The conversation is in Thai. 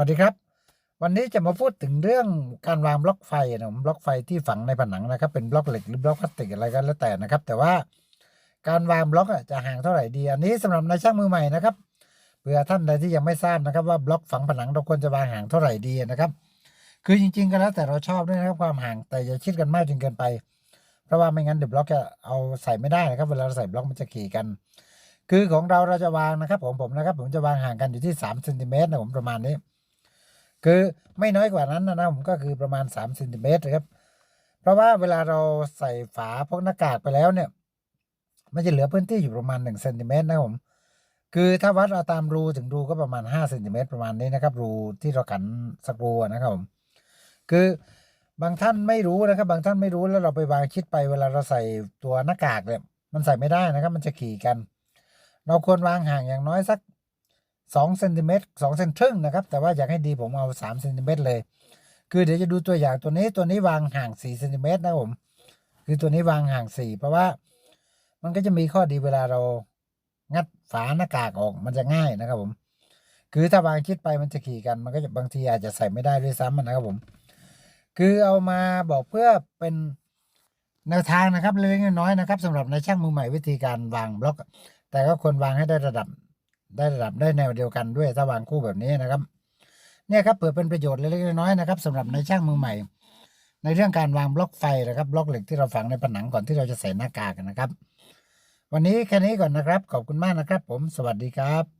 สวัสดีครับ วันนี้จะมาพูดถึงเรื่องการวางบล็อกไฟนะบล็อกไฟที่ฝังในผนังนะครับ เป็นบล็อกเหล็กหรือบล็อกพลาสติกอะไรก็แล้วแต่นะครับ แต่ว่าการวางบล็อกจะห่างเท่าไหร่ดี อันนี้สำหรับนายช่างมือใหม่นะครับเผื่อท่านใดที่ยังไม่ทราบนะครับ ว่าบล็อกฝังผนังเราควรจะวางห่างเท่าไหร่ดีนะครับ คือจริง ๆ ก็แล้วแต่เราชอบด้วยนะครับความห่างแต่อย่าชิดกันมากจนเกินไป เพราะว่าไม่งั้นเดี๋ยวบล็อกจะเอาใส่ไม่ได้นะครับ เวลาเราใส่บล็อกมันจะขี่กัน คือของเราเราจะวางนะครับ ผมผมนะครับ ผมจะวางห่างกันอยู่ที่3เซนติเมตรนะผมประมาณนี้ คือไม่น้อยกว่านั้นนะนะผมก็คือประมาณ3เซนติเมตรนะครับ เพราะว่าเวลาเราใส่ฝาพวกหน้ากากไปแล้วเนี่ย มันจะเหลือพื้นที่อยู่ประมาณ1เซนติเมตรนะผมคือถ้าวัดเอาตามรูถึงรูก็ประมาณ5เซนติเมตรประมาณนี้นะครับ รูที่เราขันสกรูนะครับผมคือบางท่านไม่รู้นะครับ บางท่านไม่รู้แล้วเราไปวางชิดไปเวลาเราใส่ตัวหน้ากากเนี่ยมันใส่ไม่ได้นะครับ มันจะขี่กัน เราควรวางห่างอย่างน้อยสัก สองเซนติเมตรสองเซนครึ่งนะครับ แต่ว่าอยากให้ดีผมเอาสามเซนติเมตรเลย คือเดี๋ยวจะดูตัวอย่างตัวนี้ตัวนี้วางห่างสี่เซนติเมตรนะผมคือตัวนี้วางห่างสี่เพราะว่ามันก็จะมีข้อดีเวลาเรางัดฝาหน้ากากออกมันจะง่ายนะครับผม คือถ้าวางชิดไปมันจะขี่กันมันก็จะบางทีอาจจะใส่ไม่ได้ด้วยซ้ำนะครับผม คือเอามาบอกเพื่อเป็นแนวทางนะครับเล็กน้อยนะครับสำหรับในช่างมือใหม่วิธีการวางบล็อก แต่ก็ควรวางให้ได้ระดับ ได้ระดับได้แนวเดียวกันด้วยถ้าวางคู่แบบนี้นะครับ เนี่ยครับเผื่อเป็นประโยชน์เล็กๆน้อยๆนะครับสำหรับในช่างมือใหม่ ในเรื่องการวางบล็อกไฟนะครับบล็อกเหล็กที่เราฝังในผนังก่อนที่เราจะใส่หน้ากากนะครับ วันนี้แค่นี้ก่อนนะครับ ขอบคุณมากนะครับ ผมสวัสดีครับ